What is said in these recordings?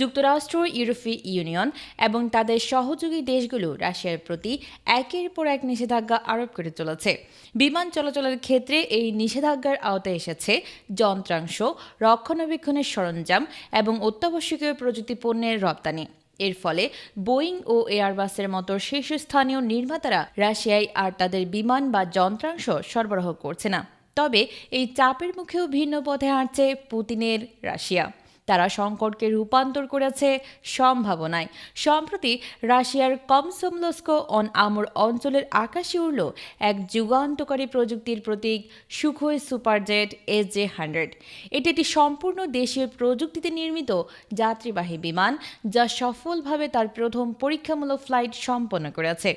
যুক্তরাষ্ট্র, ইউরোপীয় ইউনিয়ন এবং তাদের সহযোগী দেশগুলো রাশিয়ার প্রতি একের পর এক নিষেধাজ্ঞা আরোপ করে চলেছে। বিমান চলাচলের ক্ষেত্রে এই নিষেধাজ্ঞার আওতায় এসেছে যন্ত্রাংশ, রক্ষণাবেক্ষণের সরঞ্জাম এবং অত্যাবশ্যকীয় প্রযুক্তি পণ্যের রপ্তানি। এর ফলে বোয়িং ও এয়ারবাসের মতো শীর্ষস্থানীয় নির্মাতারা রাশিয়ায় আর তাদের বিমান বা যন্ত্রাংশ সরবরাহ করছে না। তবে এই চাপের মুখেও ভিন্ন পথে হাঁটছে পুতিনের রাশিয়া। তারা সংকটকে রূপান্তর করেছে সম্ভাবনায়। সম্প্রতি রাশিয়ার কমসমলস্কো অন আমর অঞ্চলের আকাশে উড়ল এক যুগান্তকারী প্রযুক্তির প্রতীক Sukhoi Superjet S J hundred. এটি একটি সম্পূর্ণ দেশীয় প্রযুক্তিতে নির্মিত যাত্রীবাহী বিমান, যা সফলভাবে তার প্রথম পরীক্ষামূলক ফ্লাইট সম্পন্ন করেছে।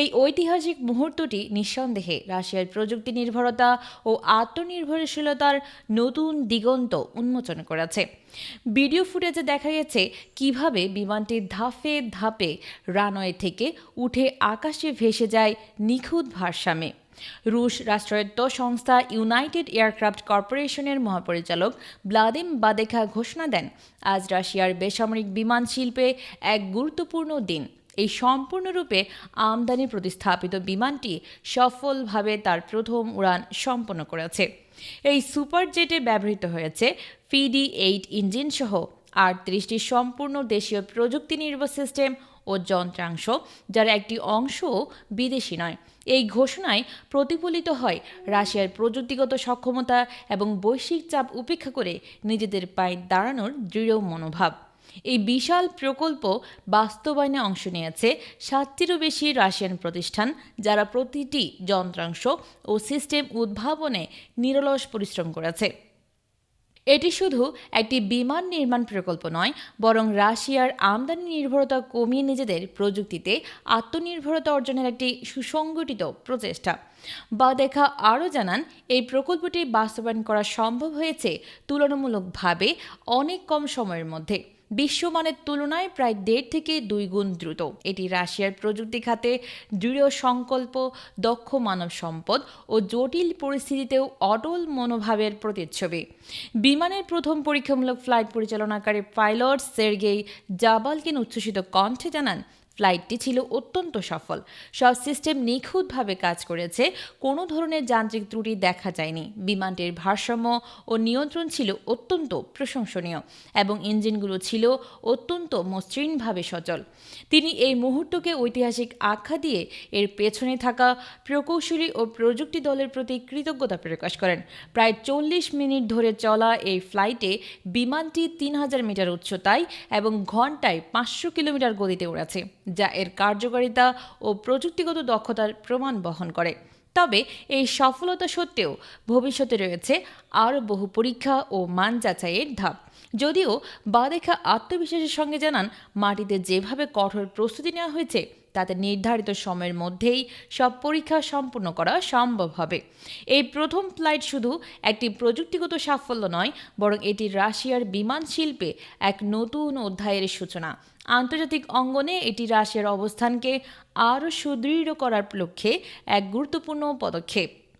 এই ঐতিহাসিক মুহূর্তটি নিঃসন্দেহে রাশিয়ার প্রযুক্তি নির্ভরতা ও আত্মনির্ভরশীলতার নতুন দিগন্ত উন্মোচন করেছে। ভিডিও ফুটেজে দেখা গেছে কীভাবে বিমানটি ধাপে ধাপে রানওয়ে থেকে উঠে আকাশে ভেসে যায় নিখুঁত ভারসাম্যে। রুশ রাষ্ট্রায়ত্ত সংস্থা ইউনাইটেড এয়ারক্রাফট কর্পোরেশনের মহাপরিচালক ব্লাদিম বাদেখা ঘোষণা দেন, আজ রাশিয়ার বেসামরিক বিমান শিল্পে এক গুরুত্বপূর্ণ দিন। এই সম্পূর্ণরূপে আমদানি প্রতিস্থাপিত বিমানটি সফলভাবে তার প্রথম উড়ান সম্পন্ন করেছে। এই সুপার জেটে ব্যবহৃত হয়েছে ফিডি এইট ইঞ্জিন সহ আটত্রিশটি সম্পূর্ণ দেশীয় প্রযুক্তি নির্ভর সিস্টেম ও যন্ত্রাংশ, যার একটি অংশও বিদেশি নয়। এই ঘোষণায় প্রতিফলিত হয় রাশিয়ার প্রযুক্তিগত সক্ষমতা এবং বৈশ্বিক চাপ উপেক্ষা করে নিজেদের পায়ে দাঁড়ানোর দৃঢ় মনোভাব। এই বিশাল প্রকল্প বাস্তবায়নে অংশ নিয়েছে সাতটিরও বেশি রাশিয়ান প্রতিষ্ঠান, যারা প্রতিটি যন্ত্রাংশ ও সিস্টেম উদ্ভাবনে নিরলস পরিশ্রম করেছে। এটি শুধু একটি বিমান নির্মাণ প্রকল্প নয়, বরং রাশিয়ার আমদানি নির্ভরতা কমিয়ে নিজেদের প্রযুক্তিতে আত্মনির্ভরতা অর্জনের একটি সুসংগঠিত প্রচেষ্টা। বা দেখা আরও জানান, এই প্রকল্পটি বাস্তবায়ন করা সম্ভব হয়েছে তুলনামূলকভাবে অনেক কম সময়ের মধ্যে। বিশ্বমানের তুলনায় প্রায় দেড় থেকে দুই গুণ দ্রুত। এটি রাশিয়ার প্রযুক্তি খাতে দৃঢ় সংকল্প, দক্ষ মানব সম্পদ ও জটিল পরিস্থিতিতেও অটল মনোভাবের প্রতিচ্ছবি। বিমানের প্রথম পরীক্ষামূলক ফ্লাইট পরিচালনাকারী পাইলট সের্গেই জাবালকিন উচ্ছ্বসিত কণ্ঠে জানান ফ্লাইটটি ছিল অত্যন্ত সফল। সব সিস্টেম নিখুঁতভাবে কাজ করেছে, কোনো ধরনের যান্ত্রিক ত্রুটি দেখা যায়নি। বিমানটির ভারসাম্য ও নিয়ন্ত্রণ ছিল অত্যন্ত প্রশংসনীয় এবং ইঞ্জিনগুলো ছিল অত্যন্ত মসৃণভাবে সচল। তিনি এই মুহূর্তকে ঐতিহাসিক আখ্যা দিয়ে এর পেছনে থাকা প্রকৌশলী ও প্রযুক্তি দলের প্রতি কৃতজ্ঞতা প্রকাশ করেন। প্রায় চল্লিশ মিনিট ধরে চলা এই ফ্লাইটে বিমানটি তিন হাজার মিটার উচ্চতায় এবং ঘন্টায় পাঁচশো কিলোমিটার গতিতে উড়েছে যা এর কার্যকারিতা ও প্রযুক্তিগত দক্ষতার প্রমাণ বহন করে। তবে এই সফলতা সত্ত্বেও ভবিষ্যতে রয়েছে আরও বহু পরীক্ষা ও মান যাচাইয়ের ধাপ। যদিও বাদেখা আত্মবিশ্বাসের সঙ্গে জানান, মাটিতে যেভাবে কঠোর প্রস্তুতি নেওয়া হয়েছে তাতে নির্ধারিত সময়ের মধ্যেই সব পরীক্ষা সম্পূর্ণ করা সম্ভব হবে। এই প্রথম ফ্লাইট শুধু একটি প্রযুক্তিগত সাফল্য নয়, বরং এটি রাশিয়ার বিমান শিল্পে এক নতুন অধ্যায়ের সূচনা। আন্তর্জাতিক অঙ্গনে এটি রাশিয়ার অবস্থানকে আরও সুদৃঢ় করার লক্ষ্যে এক গুরুত্বপূর্ণ পদক্ষেপ।